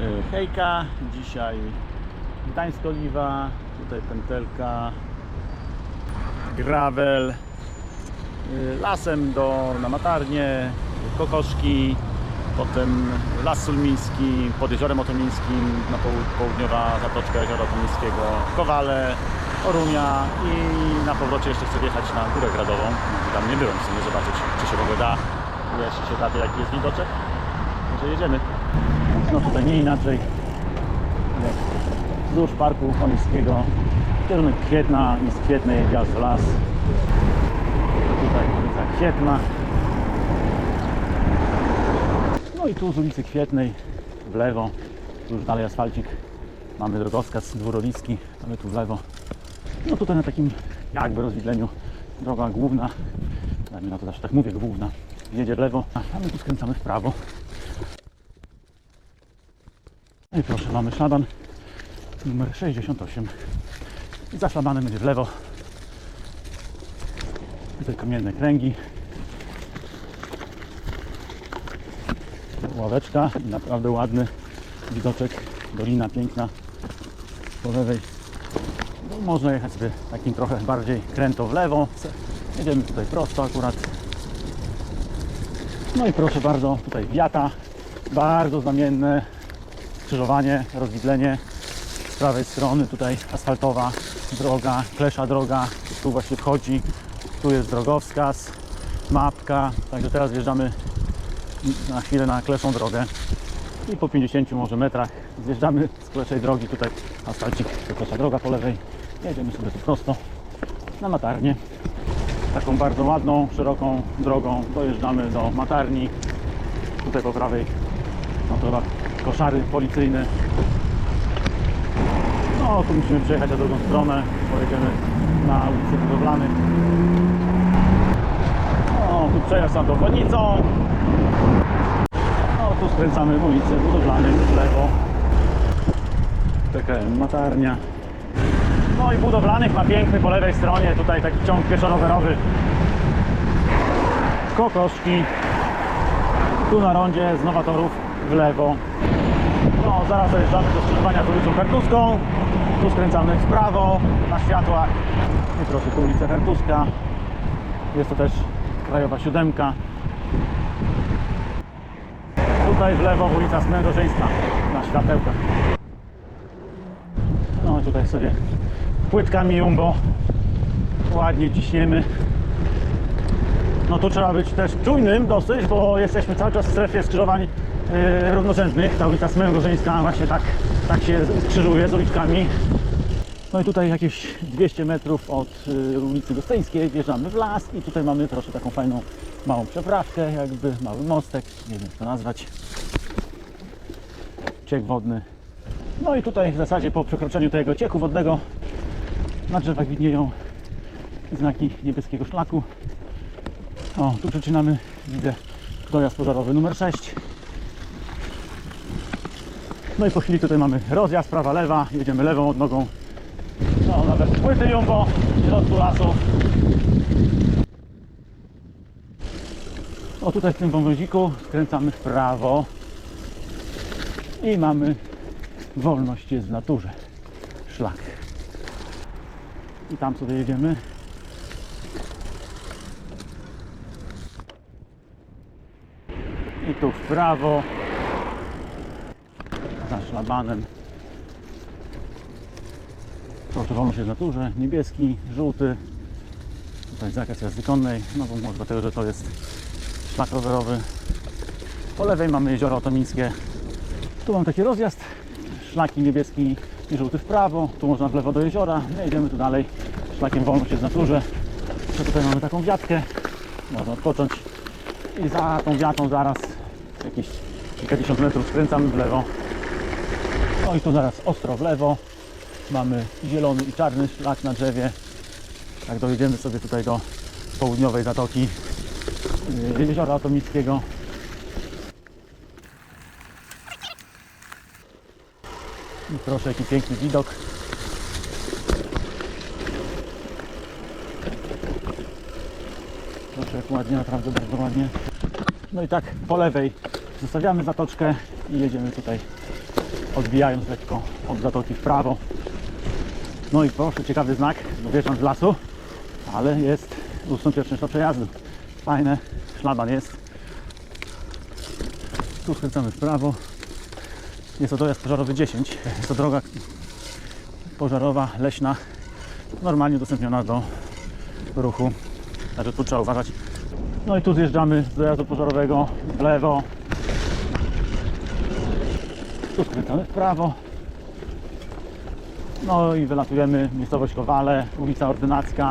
Y, Hejka, dzisiaj Gdańsk Oliwa, tutaj pętelka, gravel, y, lasem do, na Matarnie, Kokoszki, potem Las Sulmiński, pod Jeziorem Otomińskim, na połud- południowa zatoczka Jeziora Otomińskiego, Kowale, Orunia i na powrocie jeszcze chcę wjechać na Górę Gradową, tam nie byłem w sumie, zobaczyć czy się w ogóle da, jeśli się da, jaki jest widoczek, może jedziemy. No tutaj nie inaczej. Wzdłuż parku Konińskiego. Kierunek Kwietna i z Kwietnej wjazd w las. Tutaj ulica Kwietna. No i tu z ulicy Kwietnej w lewo. Tu już dalej asfalcik. Mamy drogowskaz dwurowiski, ale tu w lewo. No tutaj na takim jakby rozwidleniu droga główna. Dajmy na to zawsze tak mówię, główna. Jedzie w lewo, a my tu skręcamy w prawo. No i proszę, mamy szlaban numer 68. I za będzie w lewo. Tutaj kamienne kręgi. Ławeczka i naprawdę ładny widoczek. Dolina piękna po lewej. No, można jechać sobie takim trochę bardziej kręto w lewo. Jedziemy tutaj prosto akurat. No i proszę bardzo, tutaj wiata. Bardzo znamienne skrzyżowanie, rozwidlenie z prawej strony, tutaj asfaltowa droga, klesza droga, tu właśnie wchodzi, tu jest drogowskaz, mapka, także teraz wjeżdżamy na chwilę na kleszą drogę i po 50 może metrach zjeżdżamy z kleszej drogi, tutaj asfalcik, klesza droga po lewej, jedziemy sobie tu prosto na Matarnię, taką bardzo ładną, szeroką drogą dojeżdżamy do Matarni, tutaj po prawej no to chyba koszary policyjne. No, tu musimy przejechać na drugą stronę. Pojedziemy na ulicę Budowlanych. No, tu przejazd nad obwodnicą. No, tu skręcamy w ulicę Budowlanych w lewo. PKM Matarnia. No i Budowlanych ma piękny po lewej stronie. Tutaj taki ciąg pieszo-rowerowy. Kokoszki. Tu na rondzie z nowatorów w lewo. No, zaraz dojeżdżamy do skrzyżowania z ulicą Kartuską. Tu skręcamy w prawo na światłach. I proszę, tu ulica Kartuska. Jest to też krajowa siódemka. Tutaj w lewo ulica Smędożeńska na światełkach. No tutaj sobie płytkami jumbo ładnie ciśniemy. No tu trzeba być też czujnym dosyć, bo jesteśmy cały czas w strefie skrzyżowań yy, równorzędnych. Ta ulica Smęgożeńska właśnie tak, tak się skrzyżuje z uliczkami. No i tutaj jakieś 200 metrów od y, ulicy Gostyńskiej wjeżdżamy w las i tutaj mamy proszę taką fajną małą przeprawkę, jakby mały mostek, nie wiem jak to nazwać. Ciek wodny. No i tutaj w zasadzie po przekroczeniu tego cieku wodnego na drzewach widnieją znaki niebieskiego szlaku. O, tu przeczynamy, widzę dojazd pożarowy numer 6. No i po chwili tutaj mamy rozjazd prawa, lewa, jedziemy lewą odnogą. No, nawet płyty jumbo w środku lasu. O, tutaj w tym wąwoziku skręcamy w prawo i mamy wolność jest w naturze. Szlak. I tam sobie jedziemy. I tu w prawo. Za szlabanem. Proszę wolność jest w naturze. Niebieski, żółty. Tutaj zakaz jazdy konnej. No bo może dlatego, że to jest szlak rowerowy. Po lewej mamy jezioro otomińskie. Tu mam taki rozjazd. Szlaki niebieski i żółty w prawo. Tu można w lewo do jeziora. My jedziemy tu dalej. Szlakiem wolność jest w naturze. Tutaj mamy taką wiatkę. Można odpocząć. I za tą wiatą zaraz jakieś kilkadziesiąt metrów skręcamy w lewo. No i tu zaraz ostro w lewo. Mamy zielony i czarny szlak na drzewie. Jak dojedziemy sobie tutaj do południowej zatoki yy, jeziora atomickiego. I proszę, jaki piękny widok. Proszę, jak ładnie, naprawdę bardzo ładnie. No i tak po lewej zostawiamy zatoczkę i jedziemy tutaj odbijając lekko od zatoki w prawo. No i proszę, ciekawy znak, wjeżdżam z lasu, ale jest ustąp pierwszeństwa przejazdu. Fajne, szlaban jest. Tu skręcamy w prawo. Jest to dojazd pożarowy 10. Jest to droga pożarowa, leśna, normalnie udostępniona do ruchu. Także tu trzeba uważać. No i tu zjeżdżamy z dojazdu pożarowego w lewo. Tu skręcamy w prawo. No i wylatujemy miejscowość Kowale, ulica Ordynacka.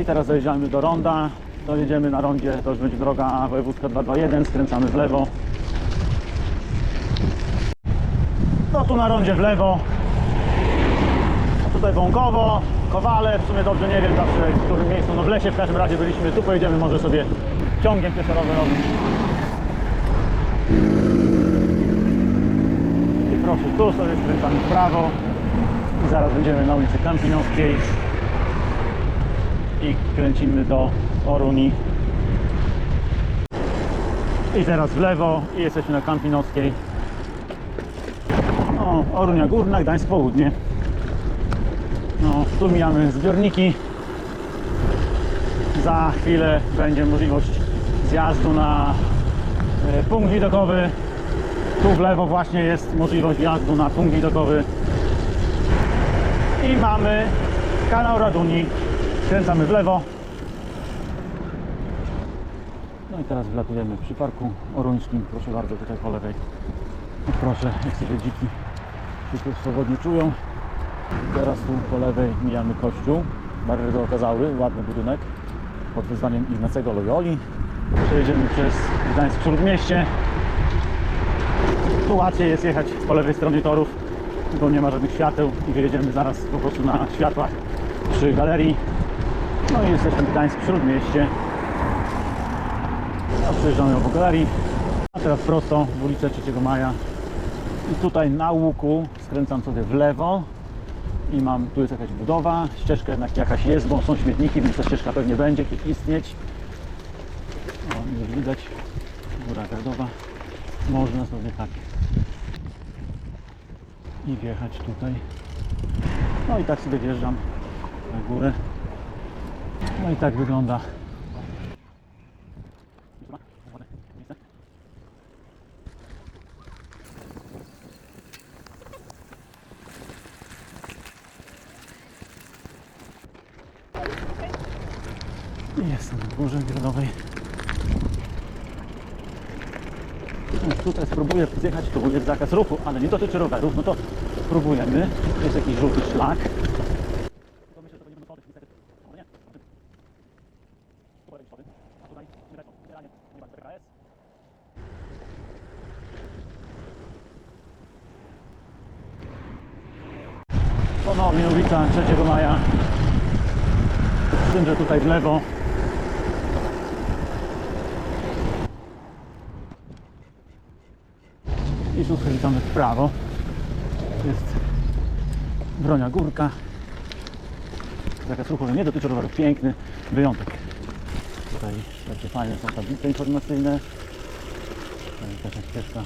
I teraz dojeżdżamy do ronda. Dojedziemy na rondzie, to już będzie droga wojewódzka 221, skręcamy w lewo. No tu na rondzie w lewo. A tutaj Wąkowo, Kowale, w sumie dobrze nie wiem zawsze w którym miejscu, no w lesie w każdym razie byliśmy, tu pojedziemy może sobie ciągiem pieszo-rowerowym. I proszę, tu sobie skręcamy w prawo i zaraz będziemy na ulicy Kampinowskiej i kręcimy do Oruni. I teraz w lewo i jesteśmy na Kampinowskiej. O, Orunia Górna, Gdańsk Południe. No, tu mijamy zbiorniki. Za chwilę będzie możliwość zjazdu na e, punkt widokowy. Tu w lewo właśnie jest możliwość wjazdu na punkt widokowy. I mamy kanał Raduni. Skręcamy w lewo. No i teraz wlatujemy przy parku oruńskim. Proszę bardzo, tutaj po lewej. Proszę, jak sobie dziki się tu swobodnie czują. Teraz tu po lewej mijamy kościół. Bardzo okazały, ładny budynek pod wyzwaniem Ignacego Loyoli. Przejedziemy przez Gdańsk Śródmieście. Tu łatwiej jest jechać po lewej stronie torów, bo nie ma żadnych świateł i wyjedziemy zaraz po prostu na światłach przy galerii. No i jesteśmy w Gdańsk Śródmieście. No, przejeżdżamy obok galerii. A teraz prosto w ulicę 3 Maja. I tutaj na łuku skręcam sobie w lewo i mam, tu jest jakaś budowa, ścieżka jednak jakaś jest, bo są śmietniki, więc ta ścieżka pewnie będzie istnieć. O, już widać, góra gardowa. Można sobie tak i wjechać tutaj. No i tak sobie wjeżdżam na górę. No i tak wygląda. I Jestem na górze gradowej. No, Tutaj spróbuję zjechać, tu jest zakaz ruchu, ale nie dotyczy rowerów, no to spróbujemy. Jest jakiś żółty szlak. Ponownie ulica 3 Maja. Z tym, że tutaj w lewo tu skręcamy w prawo. Jest bronia górka. Zakaz ruchu, ale nie dotyczy rowerów. Piękny wyjątek. Tutaj takie fajne są tablice informacyjne. Tutaj taka ścieżka.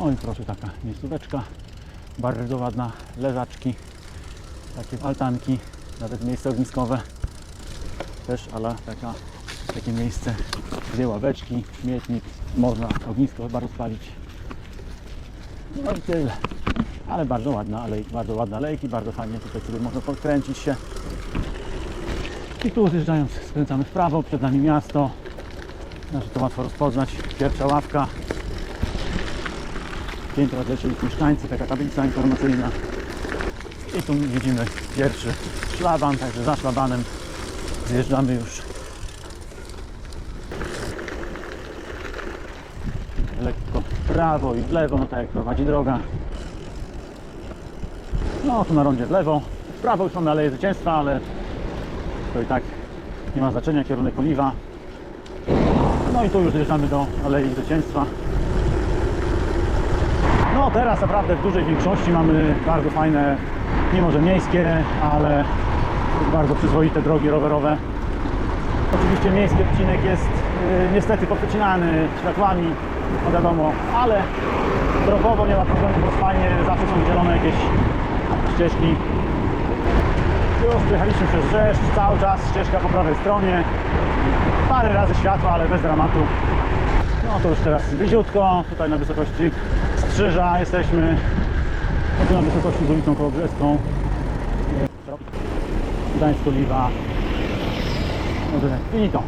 O i proszę taka miejscóweczka. Bardzo ładna. Leżaczki. Takie altanki. Nawet miejsce ogniskowe. Też, ale taka, takie miejsce, gdzie ławeczki, śmietnik, można ognisko chyba rozpalić. No i tyle. Ale bardzo ładna, ale bardzo ładne alejki, bardzo fajnie tutaj sobie można podkręcić się. I tu zjeżdżając skręcamy w prawo, przed nami miasto. Znaczy to łatwo rozpoznać. Pierwsza ławka. Piętro odlecieli mieszkańcy, taka tablica informacyjna. I tu widzimy pierwszy szlaban, także za szlabanem zjeżdżamy już lekko w prawo i w lewo, no tak jak prowadzi droga. No tu na rondzie w lewo, w prawo już mamy Aleję Zwycięstwa, ale to i tak nie ma znaczenia, kierunek Oliwa. No i tu już zjeżdżamy do Alei Zwycięstwa. No teraz naprawdę w dużej większości mamy bardzo fajne, nie może miejskie, ale bardzo przyzwoite drogi rowerowe. Oczywiście miejski odcinek jest y, niestety poprzecinany światłami, no wiadomo, ale drogowo nie ma problemu, bo fajnie, zawsze są zielone jakieś ścieżki. Już przejechaliśmy przez Rzeszcz, cały czas ścieżka po prawej stronie. Parę razy światła, ale bez dramatu. No to już teraz bliziutko, tutaj na wysokości Strzyża jesteśmy. Tu na wysokości z ulicą Kołobrzeską. Gdańsk Oliwa. Finito.